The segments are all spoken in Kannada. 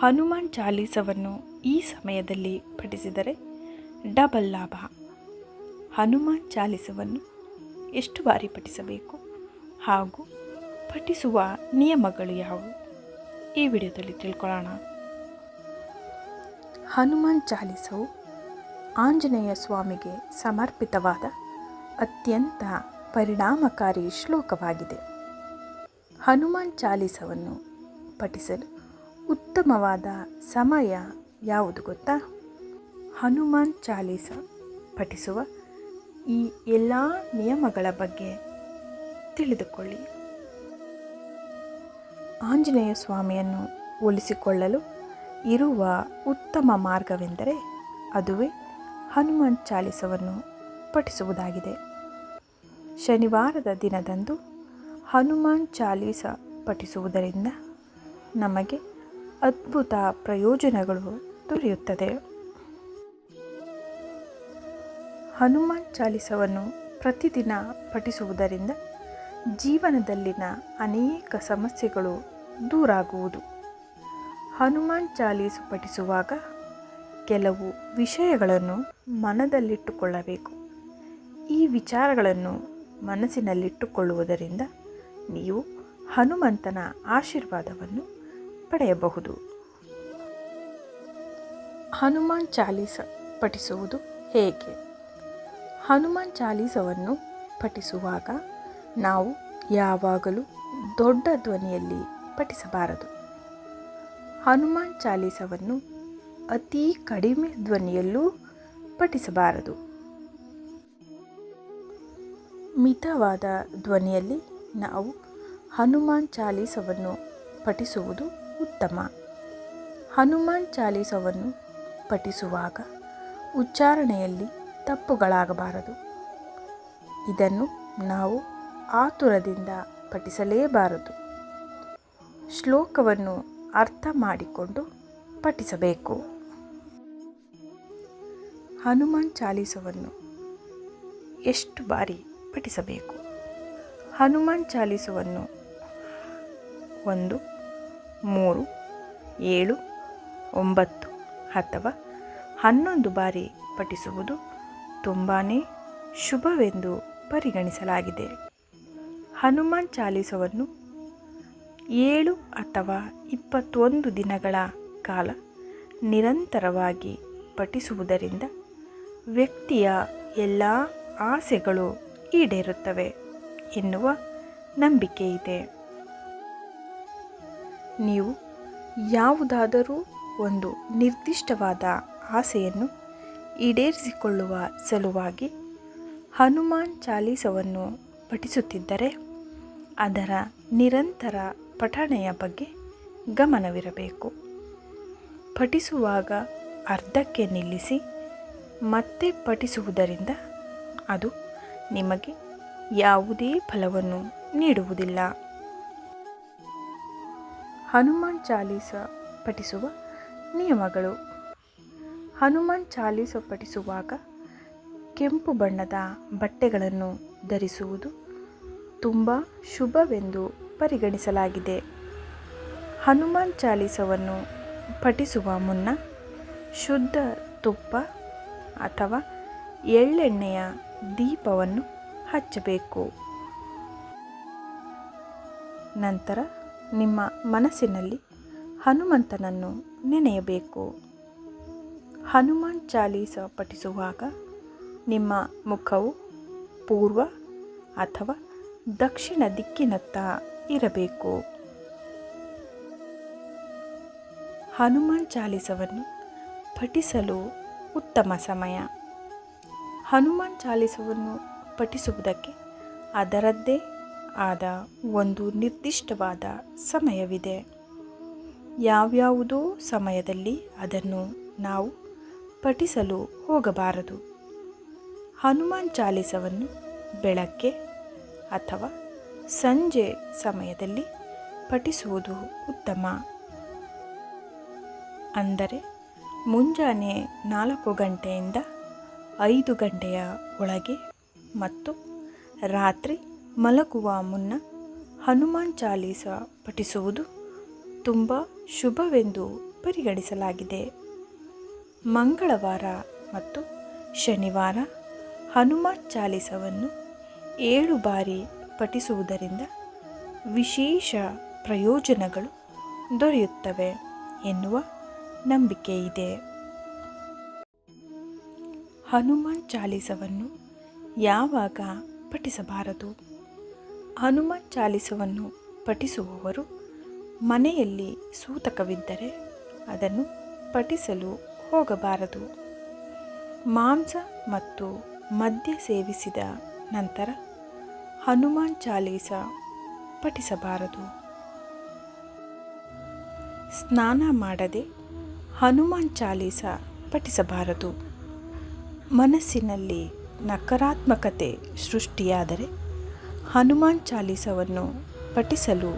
ಹನುಮಾನ್ ಚಾಲೀಸವನ್ನು ಈ ಸಮಯದಲ್ಲಿ ಪಠಿಸಿದರೆ ಡಬಲ್ ಲಾಭ. ಹನುಮಾನ್ ಚಾಲೀಸವನ್ನು ಎಷ್ಟು ಬಾರಿ ಪಠಿಸಬೇಕು ಹಾಗೂ ಪಠಿಸುವ ನಿಯಮಗಳು ಯಾವುವು? ಈ ವಿಡಿಯೋದಲ್ಲಿ ತಿಳ್ಕೊಳ್ಳೋಣ. ಹನುಮಾನ್ ಚಾಲೀಸವು ಆಂಜನೇಯ ಸ್ವಾಮಿಗೆ ಸಮರ್ಪಿತವಾದ ಅತ್ಯಂತ ಪರಿಣಾಮಕಾರಿ ಶ್ಲೋಕವಾಗಿದೆ. ಹನುಮಾನ್ ಚಾಲೀಸವನ್ನು ಪಠಿಸಲು ಉತ್ತಮವಾದ ಸಮಯ ಯಾವುದು ಗೊತ್ತಾ? ಹನುಮಾನ್ ಚಾಲೀಸ ಪಠಿಸುವ ಈ ಎಲ್ಲ ನಿಯಮಗಳ ಬಗ್ಗೆ ತಿಳಿದುಕೊಳ್ಳಿ. ಆಂಜನೇಯ ಸ್ವಾಮಿಯನ್ನು ಒಲಿಸಿಕೊಳ್ಳಲು ಇರುವ ಉತ್ತಮ ಮಾರ್ಗವೆಂದರೆ ಅದುವೇ ಹನುಮಾನ್ ಚಾಲೀಸವನ್ನು ಪಠಿಸುವುದಾಗಿದೆ. ಶನಿವಾರದ ದಿನದಂದು ಹನುಮಾನ್ ಚಾಲೀಸ ಪಠಿಸುವುದರಿಂದ ನಮಗೆ ಅದ್ಭುತ ಪ್ರಯೋಜನಗಳು ದೊರೆಯುತ್ತದೆ. ಹನುಮಾನ್ ಚಾಲಿಸವನ್ನು ಪ್ರತಿದಿನ ಪಠಿಸುವುದರಿಂದ ಜೀವನದಲ್ಲಿನ ಅನೇಕ ಸಮಸ್ಯೆಗಳು ದೂರಾಗುವುದು. ಹನುಮಾನ್ ಚಾಲೀಸ್ ಪಠಿಸುವಾಗ ಕೆಲವು ವಿಷಯಗಳನ್ನು ಮನದಲ್ಲಿಟ್ಟುಕೊಳ್ಳಬೇಕು. ಈ ವಿಚಾರಗಳನ್ನು ಮನಸ್ಸಿನಲ್ಲಿಟ್ಟುಕೊಳ್ಳುವುದರಿಂದ ನೀವು ಹನುಮಂತನ ಆಶೀರ್ವಾದವನ್ನು ಪಡೆಯಬಹುದು. ಹನುಮಾನ್ ಚಾಲೀಸ ಪಠಿಸುವುದು ಹೇಗೆ? ಹನುಮಾನ್ ಚಾಲೀಸವನ್ನು ಪಠಿಸುವಾಗ ನಾವು ಯಾವಾಗಲೂ ದೊಡ್ಡ ಧ್ವನಿಯಲ್ಲಿ ಪಠಿಸಬಾರದು. ಹನುಮಾನ್ ಚಾಲೀಸವನ್ನು ಅತಿ ಕಡಿಮೆ ಧ್ವನಿಯಲ್ಲೂ ಪಠಿಸಬಾರದು. ಮಿತವಾದ ಧ್ವನಿಯಲ್ಲಿ ನಾವು ಹನುಮಾನ್ ಚಾಲೀಸವನ್ನು ಪಠಿಸುವುದು ಉತ್ತಮ. ಹನುಮಾನ್ ಚಾಲೀಸವನ್ನು ಪಠಿಸುವಾಗ ಉಚ್ಚಾರಣೆಯಲ್ಲಿ ತಪ್ಪುಗಳಾಗಬಾರದು. ಇದನ್ನು ನಾವು ಆತುರದಿಂದ ಪಠಿಸಲೇಬಾರದು. ಶ್ಲೋಕವನ್ನು ಅರ್ಥ ಮಾಡಿಕೊಂಡು ಪಠಿಸಬೇಕು. ಹನುಮಾನ್ ಚಾಲೀಸವನ್ನು ಎಷ್ಟು ಬಾರಿ ಪಠಿಸಬೇಕು? ಹನುಮಾನ್ ಚಾಲೀಸವನ್ನು ಒಂದು ಮೂರು, ಏಳು, ಒಂಬತ್ತು ಅಥವಾ ಹನ್ನೊಂದು ಬಾರಿ ಪಠಿಸುವುದು ತುಂಬಾ ಶುಭವೆಂದು ಪರಿಗಣಿಸಲಾಗಿದೆ. ಹನುಮಾನ್ ಚಾಲೀಸವನ್ನು ಏಳು ಅಥವಾ ಇಪ್ಪತ್ತೊಂದು ದಿನಗಳ ಕಾಲ ನಿರಂತರವಾಗಿ ಪಠಿಸುವುದರಿಂದ ವ್ಯಕ್ತಿಯ ಎಲ್ಲ ಆಸೆಗಳು ಈಡೇರುತ್ತವೆ ಎನ್ನುವ ನಂಬಿಕೆ ಇದೆ ನೀವು ಯಾವುದಾದರೂ ಒಂದು ನಿರ್ದಿಷ್ಟವಾದ ಆಸೆಯನ್ನು ಈಡೇರಿಸಿಕೊಳ್ಳುವ ಸಲುವಾಗಿ ಹನುಮಾನ್ ಚಾಲೀಸವನ್ನು ಪಠಿಸುತ್ತಿದ್ದರೆ ಅದರ ನಿರಂತರ ಪಠಣೆಯ ಬಗ್ಗೆ ಗಮನವಿರಬೇಕು. ಪಠಿಸುವಾಗ ಅರ್ಧಕ್ಕೆ ನಿಲ್ಲಿಸಿ ಮತ್ತೆ ಪಠಿಸುವುದರಿಂದ ಅದು ನಿಮಗೆ ಯಾವುದೇ ಫಲವನ್ನು ನೀಡುವುದಿಲ್ಲ. ಹನುಮಾನ್ ಚಾಲೀಸ ಪಠಿಸುವ ನಿಯಮಗಳು. ಹನುಮಾನ್ ಚಾಲೀಸ ಪಠಿಸುವಾಗ ಕೆಂಪು ಬಣ್ಣದ ಬಟ್ಟೆಗಳನ್ನು ಧರಿಸುವುದು ತುಂಬ ಶುಭವೆಂದು ಪರಿಗಣಿಸಲಾಗಿದೆ. ಹನುಮಾನ್ ಚಾಲೀಸವನ್ನು ಪಠಿಸುವ ಮುನ್ನ ಶುದ್ಧ ತುಪ್ಪ ಅಥವಾ ಎಳ್ಳೆಣ್ಣೆಯ ದೀಪವನ್ನು ಹಚ್ಚಬೇಕು. ನಂತರ ನಿಮ್ಮ ಮನಸ್ಸಿನಲ್ಲಿ ಹನುಮಂತನನ್ನು ನೆನೆಯಬೇಕು. ಹನುಮಾನ್ ಚಾಲೀಸ ಪಠಿಸುವಾಗ ನಿಮ್ಮ ಮುಖವು ಪೂರ್ವ ಅಥವಾ ದಕ್ಷಿಣ ದಿಕ್ಕಿನತ್ತ ಇರಬೇಕು. ಹನುಮಾನ್ ಚಾಲೀಸವನ್ನು ಪಠಿಸಲು ಉತ್ತಮ ಸಮಯ. ಹನುಮಾನ್ ಚಾಲೀಸವನ್ನು ಪಠಿಸುವುದಕ್ಕೆ ಅದರದ್ದೇ ಆದ ಒಂದು ನಿರ್ದಿಷ್ಟವಾದ ಸಮಯವಿದೆ. ಯಾವ್ಯಾವುದೋ ಸಮಯದಲ್ಲಿ ಅದನ್ನು ನಾವು ಪಠಿಸಲು ಹೋಗಬಾರದು. ಹನುಮಾನ್ ಚಾಲಿಸವನ್ನು ಬೆಳಗ್ಗೆ ಅಥವಾ ಸಂಜೆ ಸಮಯದಲ್ಲಿ ಪಠಿಸುವುದು ಉತ್ತಮ. ಅಂದರೆ ಮುಂಜಾನೆ ನಾಲ್ಕು ಗಂಟೆಯಿಂದ ಐದು ಗಂಟೆಯ ಒಳಗೆ ಮತ್ತು ರಾತ್ರಿ ಮಲಗುವ ಮುನ್ನ ಹನುಮಾನ್ ಚಾಲೀಸ ಪಠಿಸುವುದು ತುಂಬ ಶುಭವೆಂದು ಪರಿಗಣಿಸಲಾಗಿದೆ. ಮಂಗಳವಾರ ಮತ್ತು ಶನಿವಾರ ಹನುಮಾನ್ ಚಾಲೀಸವನ್ನು ಏಳು ಬಾರಿ ಪಠಿಸುವುದರಿಂದ ವಿಶೇಷ ಪ್ರಯೋಜನಗಳು ದೊರೆಯುತ್ತವೆ ಎನ್ನುವ ನಂಬಿಕೆ ಇದೆ ಹನುಮಾನ್ ಚಾಲೀಸವನ್ನು ಯಾವಾಗ ಪಠಿಸಬಾರದು? ಹನುಮಾನ್ ಚಾಲಿಸವನ್ನು ಪಠಿಸುವವರು ಮನೆಯಲ್ಲಿ ಸೂತಕವಿದ್ದರೆ ಅದನ್ನು ಪಠಿಸಲು ಹೋಗಬಾರದು. ಮಾಂಸ ಮತ್ತು ಮದ್ಯ ಸೇವಿಸಿದ ನಂತರ ಹನುಮಾನ್ ಚಾಲೀಸ ಪಠಿಸಬಾರದು. ಸ್ನಾನ ಮಾಡದೆ ಹನುಮಾನ್ ಚಾಲೀಸ ಪಠಿಸಬಾರದು. ಮನಸ್ಸಿನಲ್ಲಿ ನಕಾರಾತ್ಮಕತೆ ಸೃಷ್ಟಿಯಾದರೆ ಹನುಮಾನ್ ಚಾಲೀಸವನ್ನು ಪಠಿಸಲು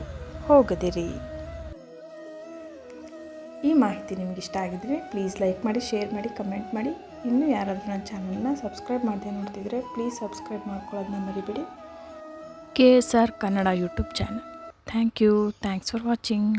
ಹೋಗದಿರಿ. ಈ ಮಾಹಿತಿ ನಿಮ್ಗೆ ಇಷ್ಟ ಆಗಿದ್ರೆ ಪ್ಲೀಸ್ ಲೈಕ್ ಮಾಡಿ ಶೇರ್ ಮಾಡಿ ಕಮೆಂಟ್ ಮಾಡಿ. ಇನ್ನೂ ಯಾರಾದರೂ ನನ್ನ ಚಾನಲ್ನ ಸಬ್ಸ್ಕ್ರೈಬ್ ಮಾಡದೆ ನೋಡ್ತಿದ್ರೆ ಪ್ಲೀಸ್ ಸಬ್ಸ್ಕ್ರೈಬ್ ಮಾಡ್ಕೊಳ್ಳೋದನ್ನ ಮರಿಬೇಡಿ. K S R Kannada YouTube channel thank you thanks for watching